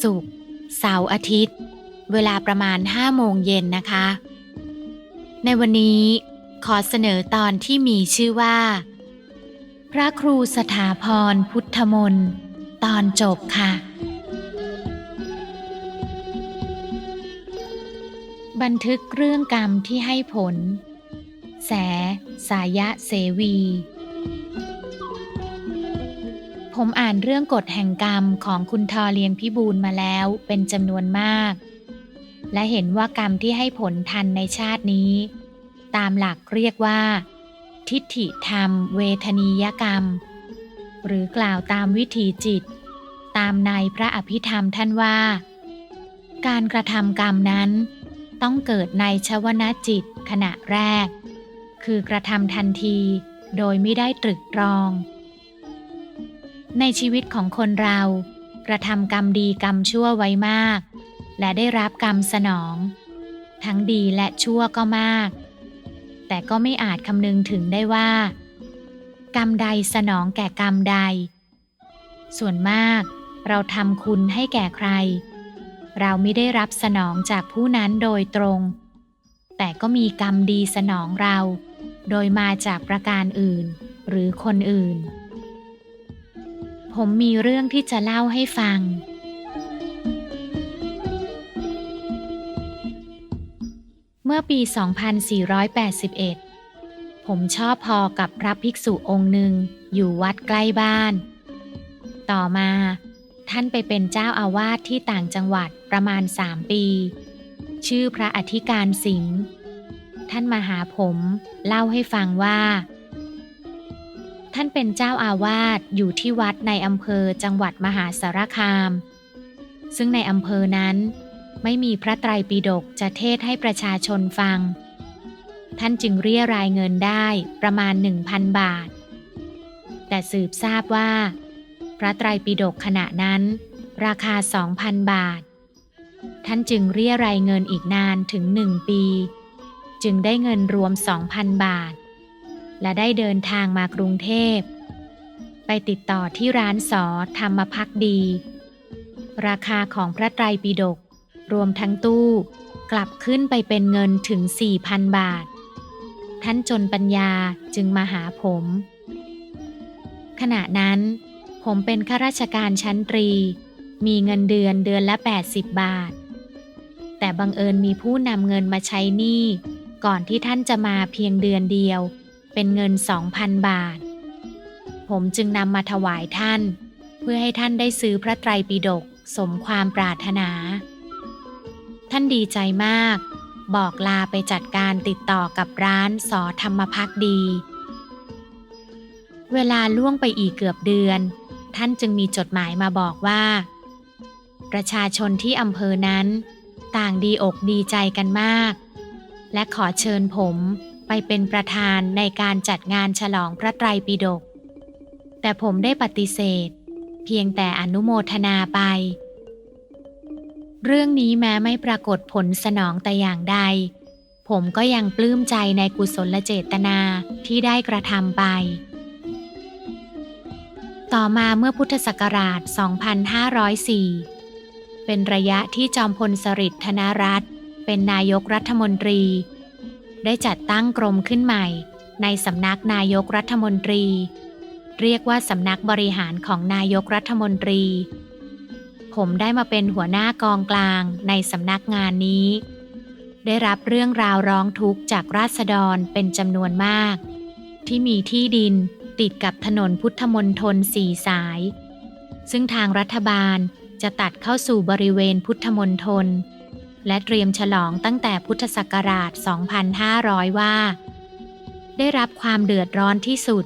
ศุกร์เสาร์อาทิตย์ เวลาประมาณ5โมงเย็นนะคะ ในวันนี้ขอเสนอตอนที่มีชื่อว่า พระครูสถาพรพุทธมนต์ตอนจบค่ะ บันทึกเรื่องกรรมที่ให้ผล แส สายะเสวี ผมอ่านเรื่องกฎแห่งกรรมของคุณทอเลียงพิบูลมาแล้วเป็นจำนวนมาก และเห็นว่ากรรมที่ให้ผลทันในชาตินี้ ตามหลักเรียกว่า ทิฏฐิธรรม เวทนียกรรม หรือกล่าวตามวิถีจิต ตามในพระอภิธรรมท่านว่า การกระทำกรรมนั้น ต้องเกิดในชวนาจิตขณะแรก คือกระทำทันทีโดยไม่ได้ตรึกตรอง ในชีวิตของคนเรา กระทำกรรมดีกรรมชั่วไว้มาก และได้รับกรรมสนอง ทั้งดีและชั่วก็มาก แต่ก็ไม่อาจคำนึงถึงได้ว่า กรรมใดสนองแก่กรรมใด ส่วนมากเราทำคุณให้แก่ใคร เราไม่ได้รับสนองจากผู้นั้นโดยตรง แต่ก็มีกรรมดีสนองเรา โดยมาจากประการอื่น หรือคนอื่น ผมมีเรื่องที่จะเล่าให้ฟัง เมื่อปี 2481 ผมชอบพอกับพระภิกษุองค์หนึ่งอยู่วัดใกล้บ้าน ต่อมาท่านไปเป็นเจ้าอาวาสที่ต่างจังหวัดประมาณสามปี ชื่อพระอธิการสิงห์ท่านมาหาผมเล่าให้ฟังว่า ท่านเป็นเจ้าอาวาสอยู่ที่วัดในอำเภอจังหวัดมหาสารคาม ซึ่งในอำเภอนั้น ไม่มีพระไตรปิฎกจะเทศให้ประชาชนฟัง ท่านจึงเรียรายเงินได้ประมาณ 1,000 บาท แต่สืบทราบว่า พระไตรปิฎกขณะนั้น ราคา 2,000 บาท ท่านจึงเรียรายเงินอีกนานถึงหนึ่งปี จึงได้เงินรวม 2,000 บาท และได้เดินทางมากรุงเทพ ไปติดต่อที่ร้านสอธรรมพักดี ราคาของพระไตรปิฎกรวมทั้งตู้กลับขึ้นไปเป็นเงินถึง 4,000 บาท ท่านจนปัญญาจึงมาหาผม ขณะนั้น ผมเป็นข้าราชการชั้นตรี มีเงินเดือนเดือนละ 80 บาท แต่บังเอิญมีผู้นำเงินมาใช้หนี้ก่อนที่ท่านจะมาเพียงเดือนเดียว เป็นเงิน2,000บาท ผมจึงนำมาถวายท่าน เพื่อให้ท่านได้ซื้อพระไตรปิฎกสมความปรารถนา ท่านดีใจมาก บอกลาไปจัดการติดต่อกับร้านสอธรรมพักดี เวลาล่วงไปอีกเกือบเดือน ท่านจึงมีจดหมายมาบอกว่า ประชาชนที่อำเภอนั้น ต่างดีอกดีใจกันมาก และขอเชิญผม ไปเป็นประธานในการจัดงานฉลองพระไตรปิฎก แต่ผมได้ปฏิเสธ เพียงแต่อนุโมทนาไป เรื่องนี้แม้ไม่ปรากฏผลสนองแต่อย่างใด ผมก็ยังปลื้มใจในกุศลเจตนาที่ได้กระทำไป ต่อมาเมื่อพุทธศักราช 2504 เป็นระยะที่จอมพลสฤษดิ์ธนรัตน์เป็นนายกรัฐมนตรี ได้จัดตั้งกรมขึ้นใหม่ ในสำนักนายกรัฐมนตรี เรียกว่าสำนักบริหารของนายกรัฐมนตรี ผมได้มาเป็นหัวหน้ากองกลางในสำนักงานนี้ ได้รับเรื่องราวร้องทุกข์จากราษฎรเป็นจำนวนมาก ที่มีที่ดินติดกับถนนพุทธมนตรสี่สาย ซึ่งทางรัฐบาลจะตัดเข้าสู่บริเวณพุทธมนตร และเตรียมฉลองตั้งแต่พุทธศักราช 2500 ว่า ได้รับความเดือดร้อนที่สุด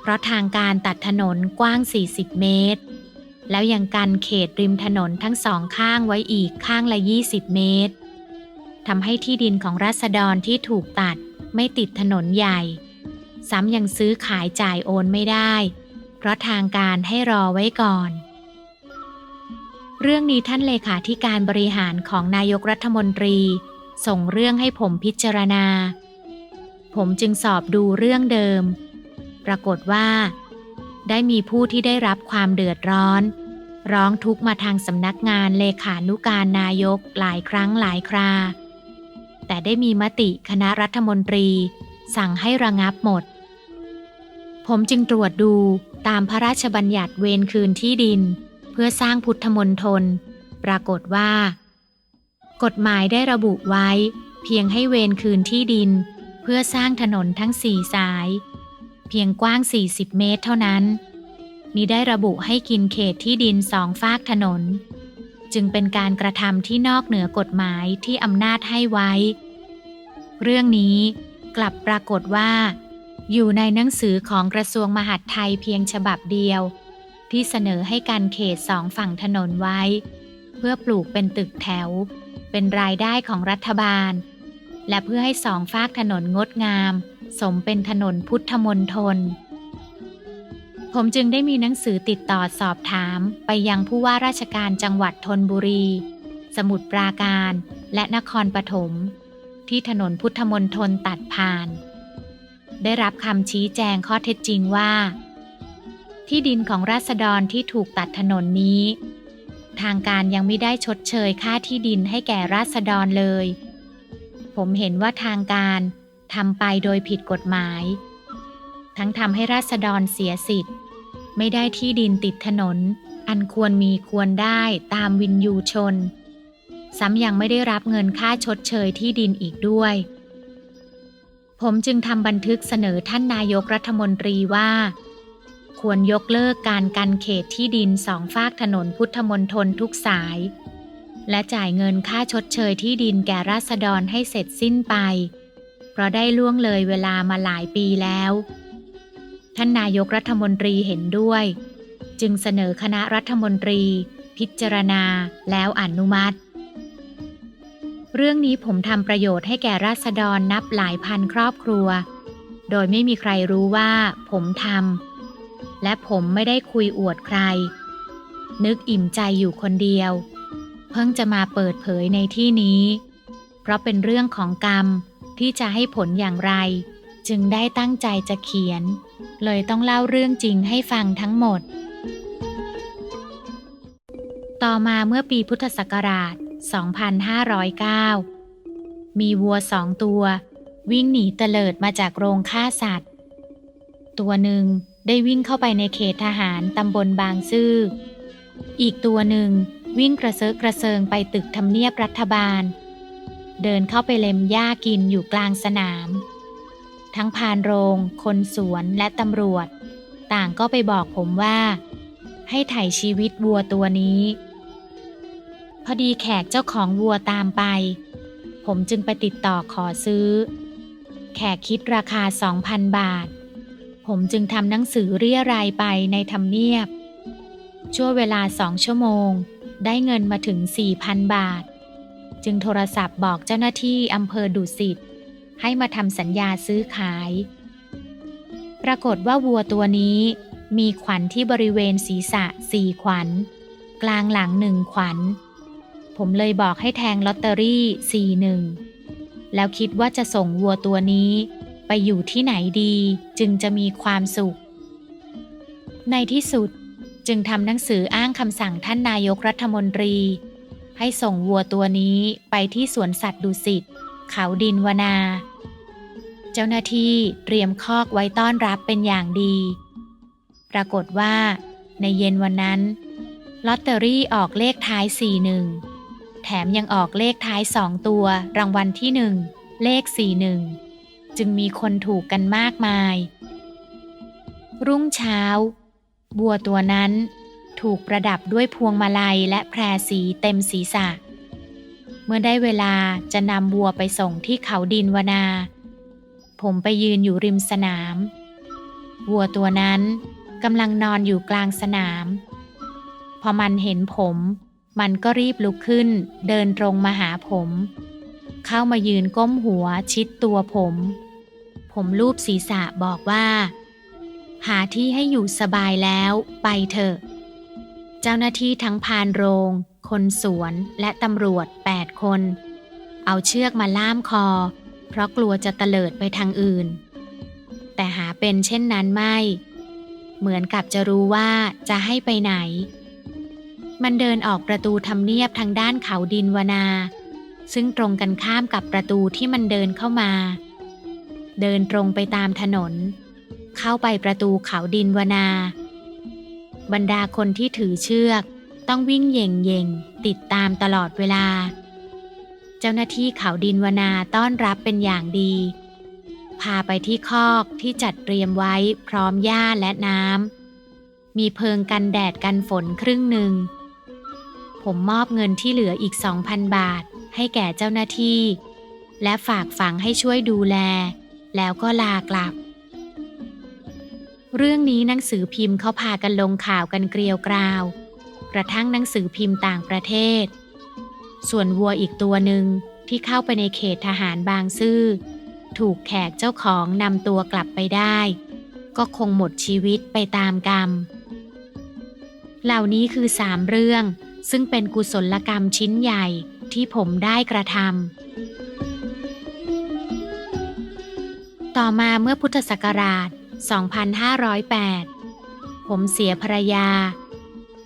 เพราะทางการตัดถนนกว้าง 40 เมตร แล้วยังกันเขตริมถนนทั้งสองข้างไว้อีกข้างละ 20 เมตรทำให้ที่ดินของรัษฎรที่ถูกตัดไม่ติดถนนใหญ่ ซ้ำยังซื้อขายจ่ายโอนไม่ได้ เพราะทางการให้รอไว้ก่อน เรื่องนี้ท่านเลขาธิการบริหารของนายกรัฐมนตรี ส่งเรื่องให้ผมพิจารณา ผมจึงสอบดูเรื่องเดิม ปรากฏว่า ได้มีผู้ที่ได้รับความเดือดร้อน ร้องทุกข์มาทางสำนักงานเลขานุการนายกหลายครั้งหลายครา แต่ได้มีมติคณะรัฐมนตรี สั่งให้ระงับหมด ผมจึงตรวจดูตามพระราชบัญญัติเวรคืนที่ดิน พื่อสร้างพุทธมนตรปรากฏว่า กฎหมายได้ระบุไว้ เพียงให้เวรคืนที่ดิน เพื่อสร้างถนนทั้งสี่สาย เพียงกว้าง 40 เมตรเท่านั้นนี้ได้ระบุให้กินเขตที่ดินสองฝากถนน จึงเป็นการกระทำที่นอกเหนือกฎหมายที่อำนาจให้ไว้ เรื่องนี้กลับปรากฏว่า อยู่ในหนังสือของกระทรวงมหาดไทยเพียงฉบับเดียว ที่เสนอให้การเขตสองฝั่งถนนไว้ เพื่อปลูกเป็นตึกแถว เป็นรายได้ของรัฐบาล และเพื่อให้สองฝากถนนงดงาม สมเป็นถนนพุทธมนทน ผมจึงได้มีหนังสือติดต่อสอบถามไปยังผู้ว่าราชการจังหวัดธนบุรี สมุทรปราการและนครปฐมที่ถนนพุทธมนทนตัดผ่าน ได้รับคำชี้แจงข้อเท็จจริงว่า ที่ดินของราษฎรที่ถูกตัดถนนนี้ ทางการยังไม่ได้ชดเชยค่าที่ดินให้แก่ราษฎรเลย ผมเห็นว่าทางการทำไปโดยผิดกฎหมาย ทั้งทำให้ราษฎรเสียสิทธิ์ ไม่ได้ที่ดินติดถนน อันควรมีควรได้ตามวินยูชน ซ้ำยังไม่ได้รับเงินค่าชดเชยที่ดินอีกด้วย ผมจึงทำบันทึกเสนอท่านนายกรัฐมนตรีว่า ควรยกเลิกการกันเขตที่ดินสองฝากถนนพุทธมนทนทุกสาย และจ่ายเงินค่าชดเชยที่ดินแก่ราษฎรให้เสร็จสิ้นไป เพราะได้ล่วงเลยเวลามาหลายปีแล้ว ท่านนายกรัฐมนตรีเห็นด้วย จึงเสนอคณะรัฐมนตรี พิจารณาแล้วอนุมัติ เรื่องนี้ผมทำประโยชน์ให้แก่ราษฎรนับหลายพันครอบครัว โดยไม่มีใครรู้ว่าผมทำ และผมไม่ได้คุยอวดใคร นึกอิ่มใจอยู่คนเดียว เพิ่งจะมาเปิดเผยในที่นี้ เพราะเป็นเรื่องของกรรมที่จะให้ผลอย่างไร จึงได้ตั้งใจจะเขียน เลยต้องเล่าเรื่องจริงให้ฟังทั้งหมด ต่อมาเมื่อปีพุทธศักราช 2509 มีวัวสองตัว วิ่งหนีเตลิดมาจากโรงฆ่าสัตว์ ตัวหนึ่ง ได้วิ่งเข้าไปในเขตทหารตำบลบางซื่อ อีกตัวหนึ่งวิ่งกระเซาะกระเซิงไปตึกทำเนียบรัฐบาล เดินเข้าไปเล็มหญ้ากินอยู่กลางสนาม ทั้งพานโรง คนสวนและตำรวจ ต่างก็ไปบอกผมว่า ให้ไถ่ชีวิตวัวตัวนี้ พอดีแขกเจ้าของวัวตามไป ผมจึงไปติดต่อขอซื้อ แขกคิดราคา 2,000 บาท ผมจึงทำหนังสือเรียรายไปในทำเนียบ ชั่วเวลาสองชั่วโมง ได้เงินมาถึง 4,000 บาท จึงโทรศัพท์บอกเจ้าหน้าที่อำเภอดุสิตให้มาทำสัญญาซื้อขาย ปรากฏว่าวัวตัวนี้มีขวัญที่บริเวณศีรษะสี่ขวัญ กลางหลังหนึ่งขวัญ ผมเลยบอกให้แทงลอตเตอรี่สี่หนึ่งแล้วคิดว่าจะส่งวัวตัวนี้ ไปอยู่ที่ไหนดีจึงจะมีความสุข ในที่สุดจึงทำหนังสืออ้างคำสั่งท่านนายกรัฐมนตรี ให้ส่งวัวตัวนี้ไปที่สวนสัตว์ดุสิตเขาดินวนา เจ้าหน้าที่เตรียมคอกไว้ต้อนรับเป็นอย่างดี ปรากฏว่า ในเย็นวันนั้น ลอตเตอรี่ออกเลขท้ายสี่หนึ่งแถมยังออกเลขท้ายสองตัวรางวัลที่หนึ่งเลขสี่หนึ่ง จึงมีคนถูกกันมากมาย รุ่งเช้า บัวตัวนั้นถูกประดับด้วยพวงมาลัยและแพรสีเต็มศีรษะ เมื่อได้เวลาจะนำบัวไปส่งที่เขาดินวนา ผมไปยืนอยู่ริมสนาม วัวตัวนั้นกำลังนอนอยู่กลางสนาม พอมันเห็นผม มันก็รีบลุกขึ้น เดินตรงมาหาผม เข้ามายืนก้มหัวชิดตัวผม ผมลูบศีรษะบอกว่า หาที่ให้อยู่สบายแล้วไปเถอะ เจ้าหน้าที่ทั้งพานโรง คนสวนและตำรวจ8คน เอาเชือกมาล่ามคอ เพราะกลัวจะเตลิดไปทางอื่น แต่หาเป็นเช่นนั้นไม่ เหมือนกับจะรู้ว่าจะให้ไปไหน มันเดินออกประตูทำเนียบทางด้านเขาดินวนา ซึ่งตรงกันข้ามกับประตูที่มันเดินเข้ามา เดินตรงไปตามถนน เข้าไปประตูเขาดินวนา บรรดาคนที่ถือเชือกต้องวิ่งเย่งเย่งติดตามตลอดเวลา เจ้าหน้าที่เขาดินวนาต้อนรับเป็นอย่างดี พาไปที่คอกที่จัดเตรียมไว้พร้อมหญ้าและน้ำมีเพิงกันแดดกันฝนครึ่งหนึ่ง ผมมอบเงินที่เหลืออีก2,000บาทให้แก่เจ้าหน้าที่ และฝากฝังให้ช่วยดูแล แล้วก็ลากลับ เรื่องนี้หนังสือพิมพ์เขาพากันลงข่าวกันเกลียวกราว กระทั่งหนังสือพิมพ์ต่างประเทศ ส่วนวัวอีกตัวหนึ่งที่เข้าไปในเขตทหารบางซื่อ ถูกแขกเจ้าของนำตัวกลับไปได้ ก็คงหมดชีวิตไปตามกรรม เหล่านี้คือสามเรื่องซึ่งเป็นกุศลกรรมชิ้นใหญ่ที่ผมได้กระทำ ต่อมาเมื่อพุทธศักราช 2508 ผมเสียภรรยา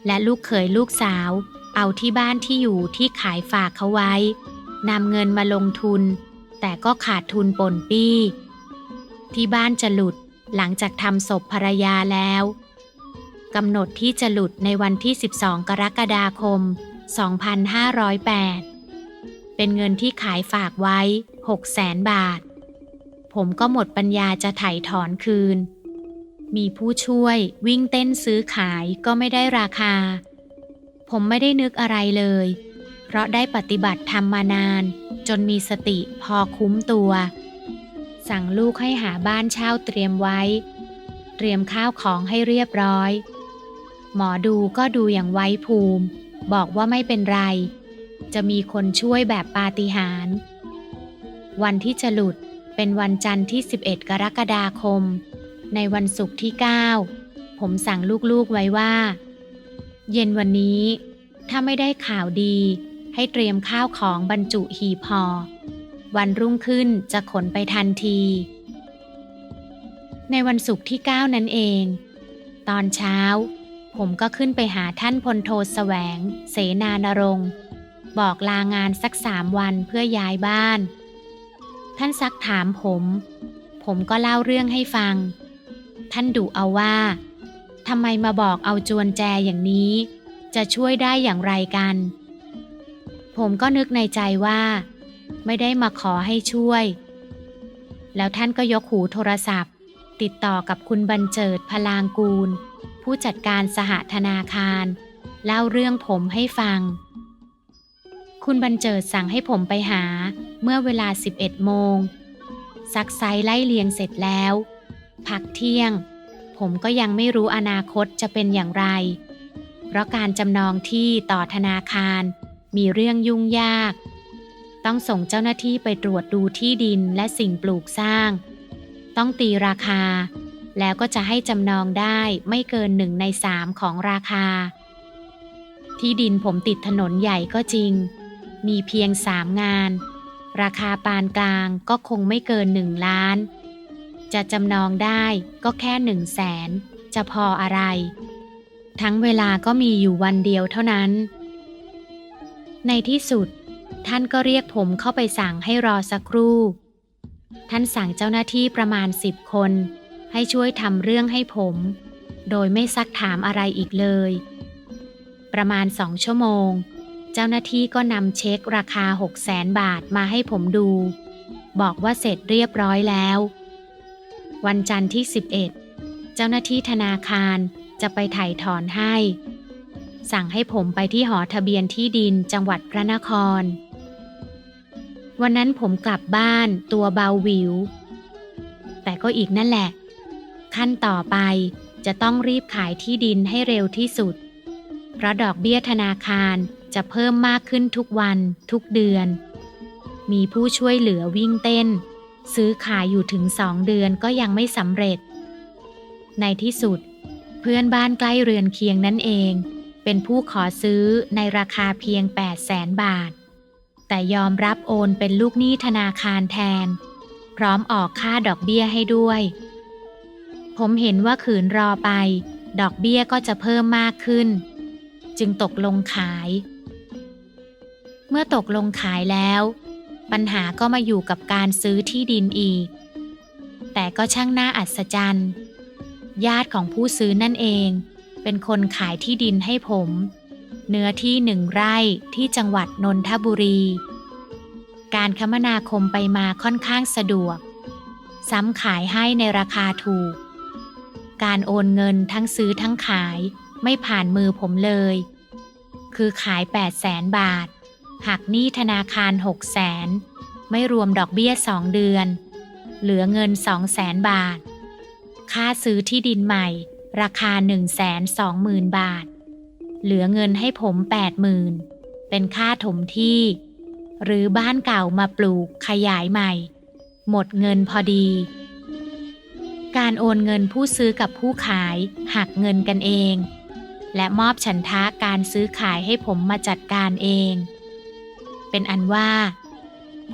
และลูกเขยลูกสาว เอาที่บ้านที่อยู่ที่ขายฝากเขาไว้ นำเงินมาลงทุน แต่ก็ขาดทุนปนปี้ ที่บ้านจะหลุดหลังจากทำศพภรรยาแล้วกำหนดที่จะหลุดในวันที่ 12 กรกฎาคม 2508 เป็นเงินที่ขายฝากไว้6แสนบาท ผมก็หมดปัญญาจะไถ่ถอนคืน มีผู้ช่วยวิ่งเต้นซื้อขายก็ไม่ได้ราคา ผมไม่ได้นึกอะไรเลย เพราะได้ปฏิบัติธรรมมานาน จนมีสติพอคุ้มตัว สั่งลูกให้หาบ้านเช่าเตรียมไว้ เตรียมข้าวของให้เรียบร้อย หมอดูก็ดูอย่างไว้ภูมิ บอกว่าไม่เป็นไร จะมีคนช่วยแบบปาฏิหาริย์วันที่จะหลุด เป็นวันจันทร์ที่ 11 กรกฎาคม ในวันศุกร์ที่ 9 ผมสั่งลูกๆไว้ว่า เย็นวันนี้ ถ้าไม่ได้ข่าวดี ให้เตรียมข้าวของบรรจุหีบห่อวันรุ่งขึ้นจะขนไปทันที ในวันศุกร์ที่ 9 นั้นเอง ตอนเช้า ผมก็ขึ้นไปหาท่านพลโทแสวง เสนานรงค์บอกลางานสักสามวันเพื่อย้ายบ้าน ท่านซักถามผม ผมก็เล่าเรื่องให้ฟัง ท่านดุเอาว่าทำไมมาบอกเอาจวนแจอย่างนี้ จะช่วยได้อย่างไรกัน ผมก็นึกในใจว่า ไม่ได้มาขอให้ช่วย แล้วท่านก็ยกหูโทรศัพท์ ติดต่อกับคุณบรรเจิดพลางกูล ผู้จัดการสหธนาคาร เล่าเรื่องผมให้ฟัง คุณบรรเจิดสั่งให้ผมไปหา เมื่อเวลา 11 โมง ซักไซไล่เลียงเสร็จแล้ว พักเที่ยง ผมก็ยังไม่รู้อนาคตจะเป็นอย่างไร เพราะการจำนองที่ต่อธนาคาร มีเรื่องยุ่งยาก ต้องส่งเจ้าหน้าที่ไปตรวจดูที่ดินและสิ่งปลูกสร้าง ต้องตีราคา แล้วก็จะให้จำนองได้ไม่เกินหนึ่งในสามของราคาที่ดินผมติดถนนใหญ่ก็จริง มีเพียงสามงาน ราคาปานกลางก็คงไม่เกินหนึ่งล้าน จะจำนองได้ก็แค่หนึ่งแสนจะพออะไร ทั้งเวลาก็มีอยู่วันเดียวเท่านั้น ในที่สุด ท่านก็เรียกผมเข้าไปสั่งให้รอสักครู่ ท่านสั่งเจ้าหน้าที่ประมาณสิบคน ให้ช่วยทำเรื่องให้ผม โดยไม่ซักถามอะไรอีกเลย ประมาณสองชั่วโมง เจ้าหน้าที่ก็นำเช็คราคา6 0แสนบาทมาให้ผมดู บอกว่าเสร็จเรียบร้อยแล้ว วันจันทร์ที่ 11 เจ้าหน้าที่ธนาคารจะไปถ่ายถอนให้ สั่งให้ผมไปที่หอทะเบียนที่ดินจังหวัดพระนคร วันนั้นผมกลับบ้านตัวเบาวิว แต่ก็อีกนั่นแหละ ขั้นต่อไปจะต้องรีบขายที่ดินให้เร็วที่สุด เพราะดอกเบี้ยธนาคาร จะเพิ่มมากขึ้นทุกวันทุกเดือน มีผู้ช่วยเหลือวิ่งเต้น ซื้อขายอยู่ถึงสองเดือนก็ยังไม่สำเร็จ ในที่สุด เพื่อนบ้านใกล้เรือนเคียงนั่นเอง เป็นผู้ขอซื้อในราคาเพียง 8 0 0แสนบาท แต่ยอมรับโอนเป็นลูกหนี้ธนาคารแทน พร้อมออกค่าดอกเบี้ยให้ด้วย ผมเห็นว่าขืนรอไป ดอกเบี้ยก็จะเพิ่มมากขึ้นจึงตกลงขาย เมื่อตกลงขายแล้ว ปัญหาก็มาอยู่กับการซื้อที่ดินอีก แต่ก็ช่างน่าอัศจรรย์ ญาติของผู้ซื้อนั่นเอง เป็นคนขายที่ดินให้ผม เนื้อที่หนึ่งไร่ที่จังหวัดนนทบุรี การคมนาคมไปมาค่อนข้างสะดวก ซ้ำขายให้ในราคาถูก การโอนเงินทั้งซื้อทั้งขายไม่ผ่านมือผมเลย คือขาย 8 0 0แสนบาท หักหนี้ธนาคาร6 0แสนไม่รวมดอกเบี้ย2เดือน เหลือเงิน2 0 0แสนบาท ค่าซื้อที่ดินใหม่ ราคา1 2 0 0 0 0บาท เหลือเงินให้ผม80,000เป็นค่าถมที่ หรือบ้านเก่ามาปลูกขยายใหม่ หมดเงินพอดี การโอนเงินผู้ซื้อกับผู้ขายหักเงินกันเองและมอบฉันทะการซื้อขายให้ผมมาจัดการเอง เป็นอันว่า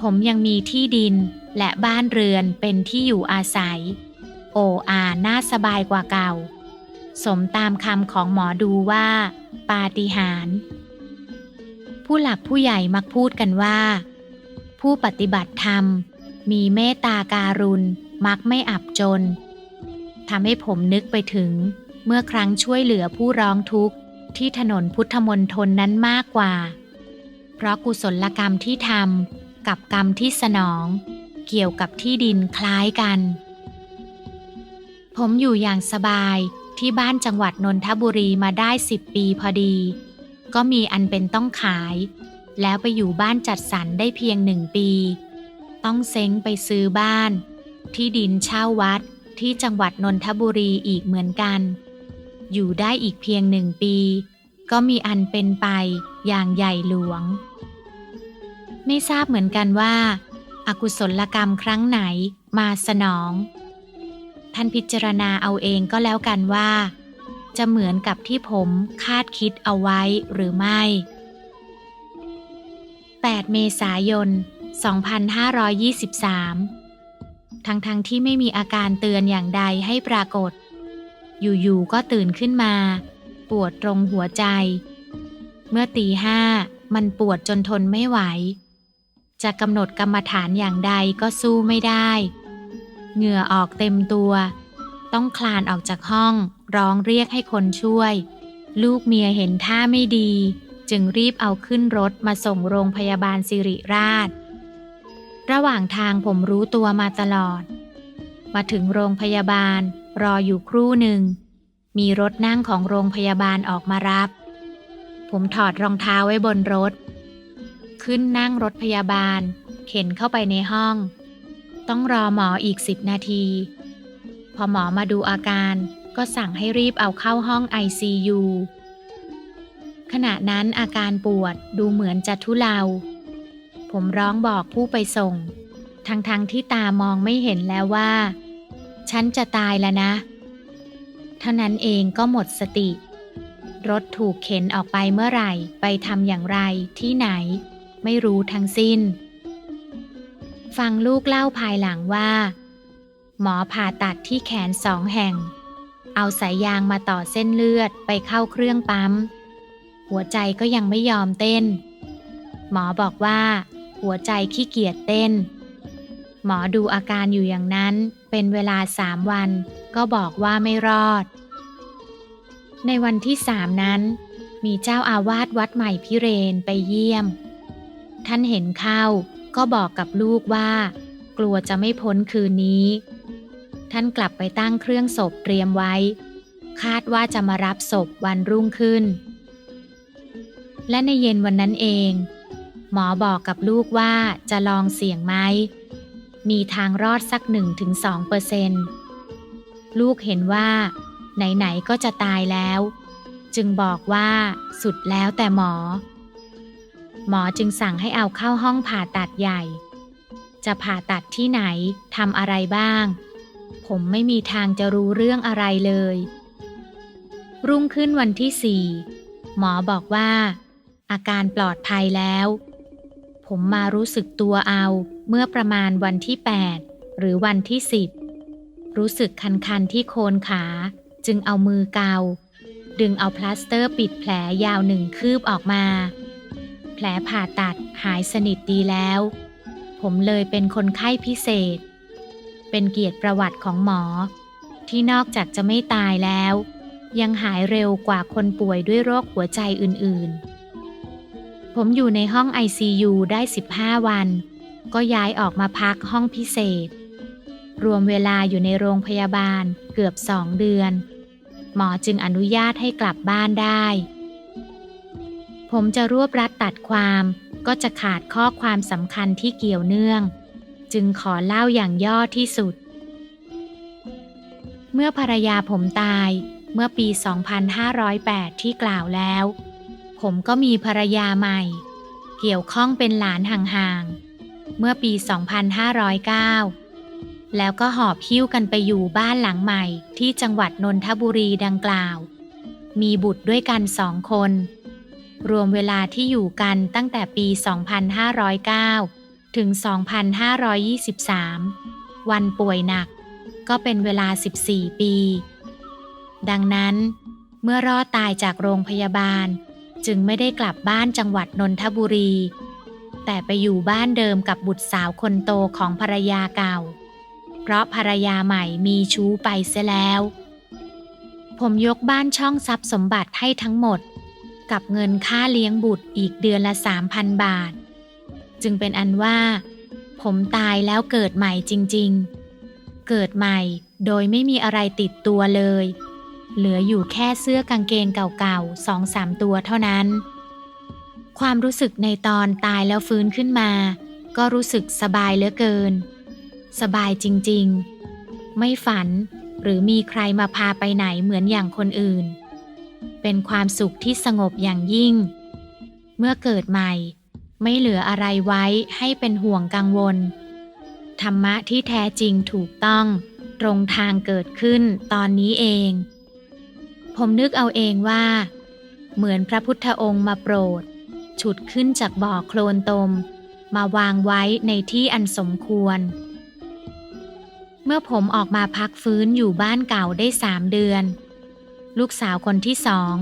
ผมยังมีที่ดินและบ้านเรือนเป็นที่อยู่อาศัย โออาน่าสบายกว่าเก่า สมตามคำของหมอดูว่า ปาฏิหาริย์ผู้หลักผู้ใหญ่มักพูดกันว่า ผู้ปฏิบัติธรรม มีเมตตาการุณ มักไม่อับจนทำให้ผมนึกไปถึง เมื่อครั้งช่วยเหลือผู้ร้องทุกข์ที่ถนนพุทธมนตรนั้นมากกว่า เพราะกุศลกรรมที่ทำกับกรรมที่สนอง เกี่ยวกับที่ดินคล้ายกัน ผมอยู่อย่างสบายที่บ้านจังหวัดนนทบุรีมาได้สิบปีพอดี ก็มีอันเป็นต้องขาย แล้วไปอยู่บ้านจัดสรรได้เพียงหนึ่งปี ต้องเซ้งไปซื้อบ้าน ที่ดินเช่าวัดที่จังหวัดนนทบุรีอีกเหมือนกัน อยู่ได้อีกเพียงหนึ่งปี ก็มีอันเป็นไปอย่างใหญ่หลวง ไม่ทราบเหมือนกันว่าอากุศลกรรมครั้งไหนมาสนอง ท่านพิจารณาเอาเองก็แล้วกันว่า จะเหมือนกับที่ผมคาดคิดเอาไว้หรือไม่ 8 เมษายน 2523 ทั้งๆทที่ไม่มีอาการเตือนอย่างใดให้ปรากฏ อยู่ๆก็ตื่นขึ้นมา ปวดตรงหัวใจ เมื่อตีห้ามันปวดจนทนไม่ไหว จะกำหนดกรรมฐานอย่างใดก็สู้ไม่ได้ เหงื่อออกเต็มตัว ต้องคลานออกจากห้อง ร้องเรียกให้คนช่วย ลูกเมียเห็นท่าไม่ดี จึงรีบเอาขึ้นรถมาส่งโรงพยาบาลสิริราช ระหว่างทางผมรู้ตัวมาตลอด มาถึงโรงพยาบาล รออยู่ครู่หนึ่ง มีรถนั่งของโรงพยาบาลออกมารับ ผมถอดรองเท้าไว้บนรถ ขึ้นนั่งรถพยาบาล เข็นเข้าไปในห้อง ต้องรอหมออีกสิบนาที พอหมอมาดูอาการก็สั่งให้รีบเอาเข้าห้อง ICU ขณะนั้นอาการปวดดูเหมือนจะทุเลา ผมร้องบอกผู้ไปส่ง ทั้งๆทที่ตามองไม่เห็นแล้วว่า ฉันจะตายแล้วนะ เท่านั้นเองก็หมดสติ รถถูกเข็นออกไปเมื่อไหร่ ไปทำอย่างไรที่ไหน ไม่รู้ทั้งสิ้น ฟังลูกเล่าภายหลังว่า หมอผ่าตัดที่แขนสองแห่ง เอาสายยางมาต่อเส้นเลือดไปเข้าเครื่องปั๊ม หัวใจก็ยังไม่ยอมเต้น หมอบอกว่า หัวใจขี้เกียจเต้น หมอดูอาการอยู่อย่างนั้นเป็นเวลาสามวัน ก็บอกว่าไม่รอด ในวันที่สามนั้นมีเจ้าอาวาสวัดใหม่พิเรนไปเยี่ยม ท่านเห็นเข้า ก็บอกกับลูกว่า กลัวจะไม่พ้นคืนนี้ ท่านกลับไปตั้งเครื่องศพเตรียมไว้ คาดว่าจะมารับศพวันรุ่งขึ้น และในเย็นวันนั้นเอง หมอบอกกับลูกว่าจะลองเสี่ยงไหมมีทางรอดสักหนึ่งถึงสองเปอร์เซนลูกเห็นว่า ไหน ๆ ก็จะตายแล้ว จึงบอกว่าสุดแล้วแต่หมอ หมอจึงสั่งให้เอาเข้าห้องผ่าตัดใหญ่ จะผ่าตัดที่ไหนทำอะไรบ้าง ผมไม่มีทางจะรู้เรื่องอะไรเลย รุ่งขึ้นวันที่สี่หมอบอกว่า อาการปลอดภัยแล้ว ผมมารู้สึกตัวเอาเมื่อประมาณวันที่ 8 หรือวันที่ 10 รู้สึกคันๆที่โคนขา จึงเอามือเกาดึงเอาพลาสเตอร์ปิดแผลยาวหนึ่งคืบออกมา แผลผ่าตัดหายสนิทดีแล้ว ผมเลยเป็นคนไข้พิเศษ เป็นเกียรติประวัติของหมอ ที่นอกจากจะไม่ตายแล้ว ยังหายเร็วกว่าคนป่วยด้วยโรคหัวใจอื่นๆ ผมอยู่ในห้อง ICU ได้ 15 วัน ก็ย้ายออกมาพักห้องพิเศษ รวมเวลาอยู่ในโรงพยาบาลเกือบสองเดือน หมอจึงอนุญาตให้กลับบ้านได้ ผมจะรวบรัดตัดความ ก็จะขาดข้อความสำคัญที่เกี่ยวเนื่อง จึงขอเล่าอย่างย่อที่สุด เมื่อภรรยาผมตายเมื่อปี 2508 ที่กล่าวแล้ว ผมก็มีภรรยาใหม่ เกี่ยวข้องเป็นหลานห่างๆ เมื่อปี 2509 แล้วก็หอบหิ้วกันไปอยู่บ้านหลังใหม่ที่จังหวัดนนทบุรีดังกล่าว มีบุตรด้วยกันสองคน รวมเวลาที่อยู่กันตั้งแต่ปี 2509 ถึง 2523 วันป่วยหนักก็เป็นเวลา 14 ปี ดังนั้น เมื่อรอดตายจากโรงพยาบาล จึงไม่ได้กลับบ้านจังหวัดนนทบุรี แต่ไปอยู่บ้านเดิมกับบุตรสาวคนโตของภรรยาเก่า เพราะภรรยาใหม่มีชู้ไปเสียแล้ว ผมยกบ้านช่องทรัพย์สมบัติให้ทั้งหมด กับเงินค่าเลี้ยงบุตรอีกเดือนละ 3,000 บาท จึงเป็นอันว่า ผมตายแล้วเกิดใหม่จริงๆ เกิดใหม่โดยไม่มีอะไรติดตัวเลย เหลืออยู่แค่เสื้อกางเกงเก่าๆสองสามตัวเท่านั้น ความรู้สึกในตอนตายแล้วฟื้นขึ้นมา ก็รู้สึกสบายเหลือเกิน สบายจริงๆ ไม่ฝันหรือมีใครมาพาไปไหนเหมือนอย่างคนอื่น เป็นความสุขที่สงบอย่างยิ่ง เมื่อเกิดใหม่ ไม่เหลืออะไรไว้ให้เป็นห่วงกังวล ธรรมะที่แท้จริงถูกต้อง ตรงทางเกิดขึ้นตอนนี้เอง ผมนึกเอาเองว่า เหมือนพระพุทธองค์มาโปรด ฉุดขึ้นจากบ่อโคลนตม มาวางไว้ในที่อันสมควร เมื่อผมออกมาพักฟื้นอยู่บ้านเก่าได้สามเดือน ลูกสาวคนที่สอง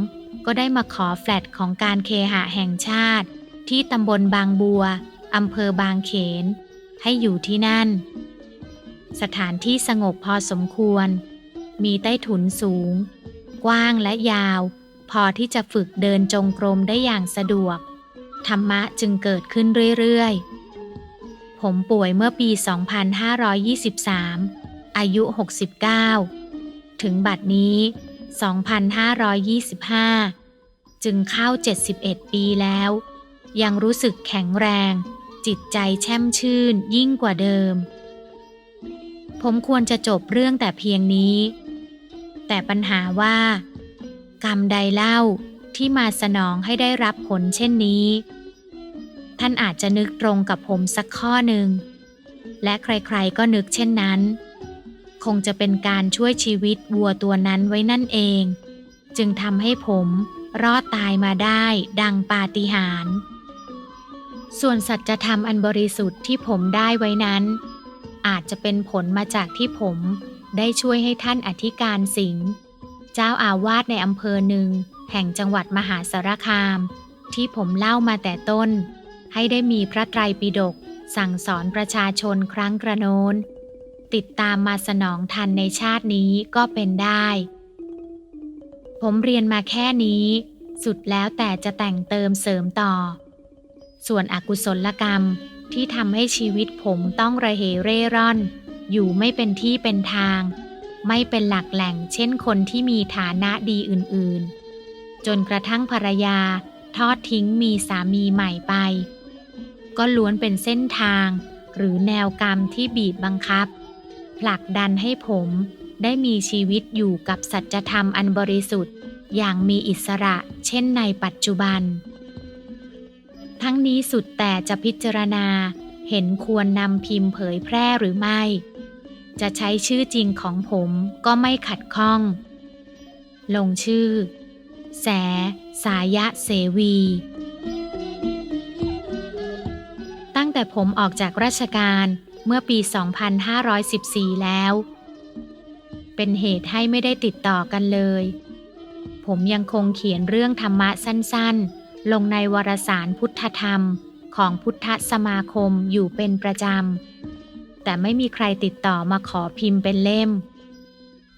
ก็ได้มาขอแฟลตของการเคหะแห่งชาติ ที่ตำบลบางบัวอำเภอบางเขน ให้อยู่ที่นั่น สถานที่สงบพอสมควร มีใต้ถุนสูง กว้างและยาว พอที่จะฝึกเดินจงกรมได้อย่างสะดวก ธรรมะจึงเกิดขึ้นเรื่อยๆ ผมป่วยเมื่อปี 2523 อายุ 69 ถึงบัดนี้ 2525 จึงเข้า 71 ปีแล้ว ยังรู้สึกแข็งแรง จิตใจแช่มชื่นยิ่งกว่าเดิม ผมควรจะจบเรื่องแต่เพียงนี้ แต่ปัญหาว่า กรรมใดเล่าที่มาสนองให้ได้รับผลเช่นนี้ ท่านอาจจะนึกตรงกับผมสักข้อหนึ่ง และใครๆก็นึกเช่นนั้น คงจะเป็นการช่วยชีวิตวัวตัวนั้นไว้นั่นเอง จึงทำให้ผมรอดตายมาได้ดังปาฏิหาริย์ส่วนสัจธรรมอันบริสุทธิ์ที่ผมได้ไว้นั้น อาจจะเป็นผลมาจากที่ผมได้ช่วยให้ท่านอธิการสิงห์เจ้าอาวาสในอำเภอหนึ่ง แห่งจังหวัดมหาสารคาม ที่ผมเล่ามาแต่ต้น ให้ได้มีพระไตรปิฎกสั่งสอนประชาชนครั้งกระโน้น ติดตามมาสนองทันในชาตินี้ก็เป็นได้ ผมเรียนมาแค่นี้ สุดแล้วแต่จะแต่งเติมเสริมต่อ ส่วนอกุศลกรรมที่ทำให้ชีวิตผมต้องระเหเร่ร่อน อยู่ไม่เป็นที่เป็นทาง ไม่เป็นหลักแหล่งเช่นคนที่มีฐานะดีอื่นๆ จนกระทั่งภรรยาทอดทิ้งมีสามีใหม่ไป ก็ล้วนเป็นเส้นทางหรือแนวกรรมที่บีบบังคับ ผลักดันให้ผมได้มีชีวิตอยู่กับสัจธรรมอันบริสุทธิ์ อย่างมีอิสระเช่นในปัจจุบัน ทั้งนี้สุดแต่จะพิจารณาเห็นควรนำพิมพ์เผยแพร่หรือไม่ จะใช้ชื่อจริงของผมก็ไม่ขัดข้อง ลงชื่อ แส สายะเสวี ตั้งแต่ผมออกจากราชการ เมื่อปี 2514 แล้ว เป็นเหตุให้ไม่ได้ติดต่อกันเลย ผมยังคงเขียนเรื่องธรรมะสั้นๆ ลงในวารสารพุทธธรรมของพุทธสมาคมอยู่เป็นประจำ แต่ไม่มีใครติดต่อมาขอพิมพ์เป็นเล่ม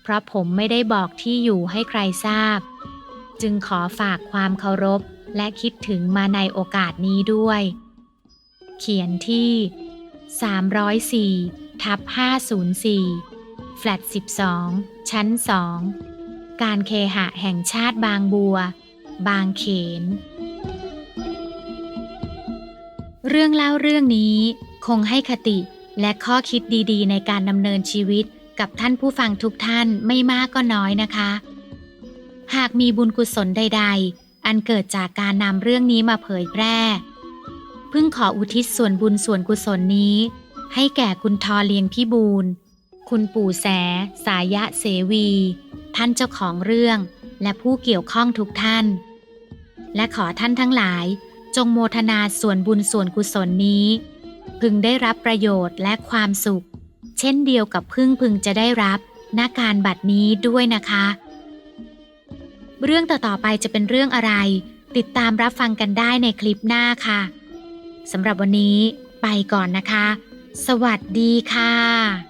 เพราะผมไม่ได้บอกที่อยู่ให้ใครทราบ จึงขอฝากความเคารพและคิดถึงมาในโอกาสนี้ด้วย เขียนที่ 304ทับ504 แฟลต12 ชั้น 2 การเคหะแห่งชาติบางบัว บางเขน เรื่องเล่าเรื่องนี้คงให้คติและข้อคิดดีๆ ในการดำเนินชีวิตกับท่านผู้ฟังทุกท่านไม่มากก็น้อยนะคะ หากมีบุญกุศลใด ๆ อันเกิดจากการนำเรื่องนี้มาเผยแพร่ พึ่งขออุทิศส่วนบุญส่วนกุศลนี้ ให้แก่คุณทอเลียงพี่บูลคุณปู่แส สายะเสวี ท่านเจ้าของเรื่อง และผู้เกี่ยวข้องทุกท่าน และขอท่านทั้งหลาย จงโมทนาส่วนบุญส่วนกุศลนี้ พึงได้รับประโยชน์และความสุข เช่นเดียวกับพึ่งพึงจะได้รับณการบัดนี้ด้วยนะคะ เรื่องต่อๆไปจะเป็นเรื่องอะไร ติดตามรับฟังกันได้ในคลิปหน้าค่ะ สำหรับวันนี้ไปก่อนนะคะ สวัสดีค่ะ